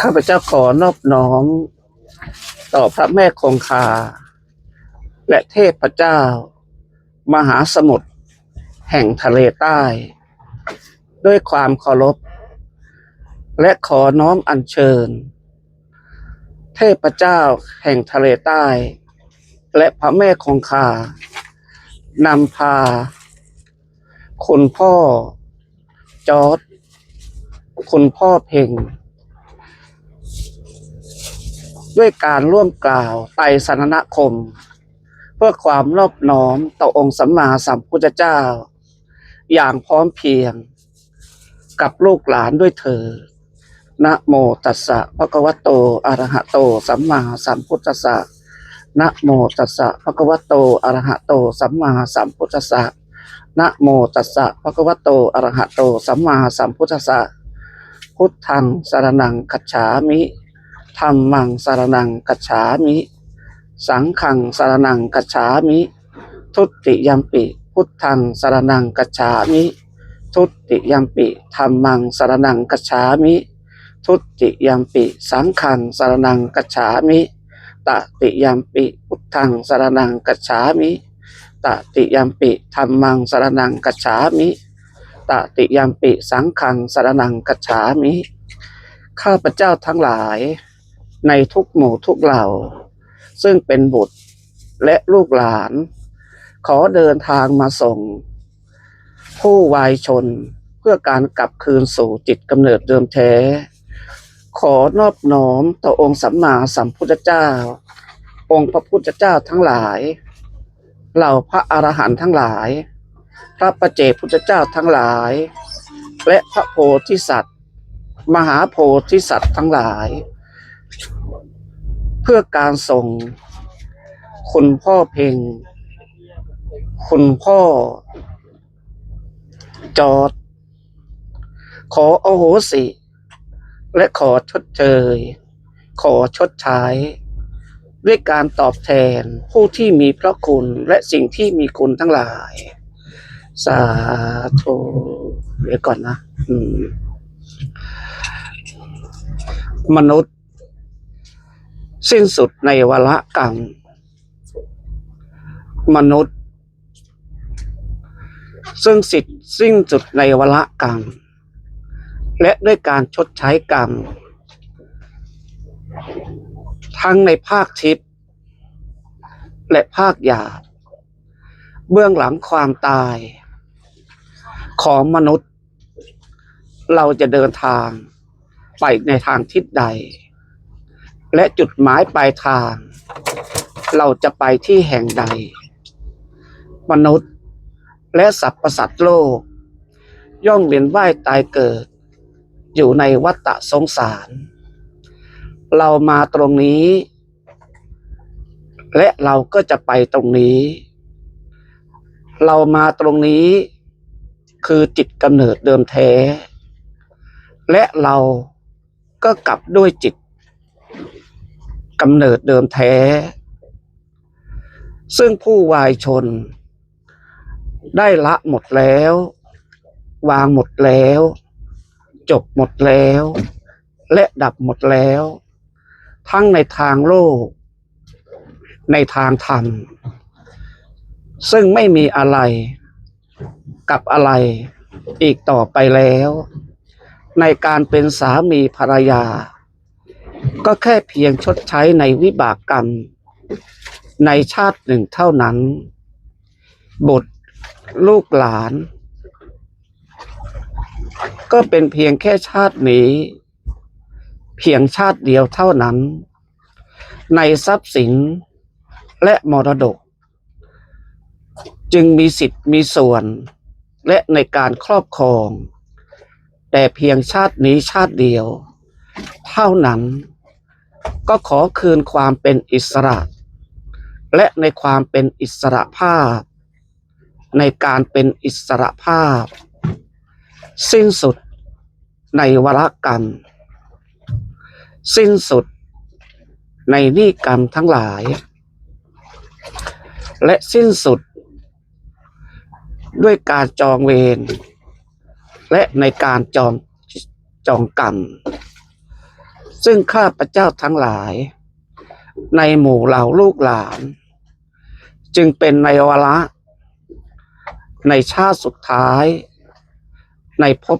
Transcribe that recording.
ข้าพเจ้าขอนอบน้อม ต่อพระแม่คงคา และเทพเจ้า มหาสมุทรแห่งทะเลใต้ ด้วยความเคารพ และขอน้อมอัญเชิญ เทพเจ้าแห่งทะเลใต้ และพระแม่คงคานำพา คุณพ่อจอร์ดคุณพ่อเพ่ง ด้วยการร่วมกล่าวไตรสรณคม เพื่อความนอบน้อมต่อองค์สัมมาสัมพุทธเจ้า อย่างพร้อมเพรียง กับลูกหลานด้วยเธอนะโมตัสสะภะคะวะโตอะระหะโต สัมมาสัมพุทธัสสะนะโมตัสสะภะคะวะโตอะระหะโต สัมมาสัมพุทธัสสะนะโมตัสสะภะคะวะโตอะระหะโต สัมมาสัมพุทธัสสะพุทธังสรณังคัจฉามิ ธรรมังสารณังคัจฉามิ สังฆังสารณังกัจฉามิ ทุติยัมปิพุทธังสารณังกัจฉามิ ทุติยัมปิธรรมังสารณังกัจฉามิ ทุติยัมปิ สังฆังสารณังกัจฉามิ ตติยัมปิพุทธังสารณังกัจฉามิ ตติยัมปิธรรมังสารณังกัจฉามิ ตติยัมปิสังฆังสารณังกัจฉามิ ข้าพเจ้าทั้งหลาย ในทุกหมู่ทุกเหล่า ซึ่งเป็นบุตรและลูกหลาน ขอเดินทางมาส่ง ผู้วายชนเพื่อการกลับคืนสู่จิตกำเนิดเดิมแท้ ขอนอบน้อมต่อองค์สัมมาสัมพุทธเจ้า องค์พระพุทธเจ้าทั้งหลาย เหล่าพระอรหันต์ทั้งหลาย พระประเจพุทธเจ้าทั้งหลาย และพระโพธิสัตว์ มหาโพธิสัตว์ทั้งหลาย พื่อการส่ง คุณพ่อเพ่งคุณพ่อ จอด ขอโอโหสิ และขอชดเชย ขอชดใช้ ด้วยการตอบแทนผู้ที่มีพระคุณและสิ่งที่มีคุณทั้งหลาย สาธุเดี๋ยวก่อนนะ อืม มนุษย์ สิ้นสุดในวละกรรมมนุษย์ ซึ่งสิทธิ์สิ้นสุดในวละกรรมและด้วยการชดใช้กรรม ทั้งในภาคทิพย์และภาคหยาบเบื้องหลังความตาย ของมนุษย์ เราจะเดินทางไปในทางทิศใด และจุดหมายปลายทาง เราจะไปที่แห่งใด มนุษย์และสรรพสัตว์โลก ย่อมเวียนว่ายตายเกิด อยู่ในวัฏสงสาร เรามาตรงนี้ และเราก็จะไปตรงนี้ เรามาตรงนี้ คือจิตกำเนิดเดิมแท้ และเราก็กลับด้วยจิต กำเนิดเดิมแท้ ซึ่งผู้วายชน ได้ละหมดแล้ว วางหมดแล้ว จบหมดแล้ว และดับหมดแล้ว ทั้งในทางโลก ในทางธรรม ซึ่งไม่มีอะไรกับอะไรอีกต่อไปแล้ว ในการเป็นสามีภรรยา ก็แค่เพียงชดใช้ในวิบากกรรม ในชาติหนึ่งเท่านั้นบุตรลูกหลาน ก็เป็นเพียงแค่ชาตินี้ เพียงชาติเดียวเท่านั้น ในทรัพย์สินและมรดก จึงมีสิทธิ์มีส่วนและในการครอบครอง แต่เพียงชาตินี้ชาติเดียว เท่านั้น ก็ขอคืนความเป็นอิสระ และในความเป็นอิสระภาพ ในการเป็นอิสระภาพ สิ้นสุดในวรกรรม สิ้นสุดในนิกรรมทั้งหลาย และสิ้นสุด ด้วยการจองเวรและในการจองจองกรรม ซึ่งข้าพเจ้าทั้งหลาย ในหมู่เหล่าลูกหลาน จึงเป็นในวาระ ในชาติสุดท้าย ในภพ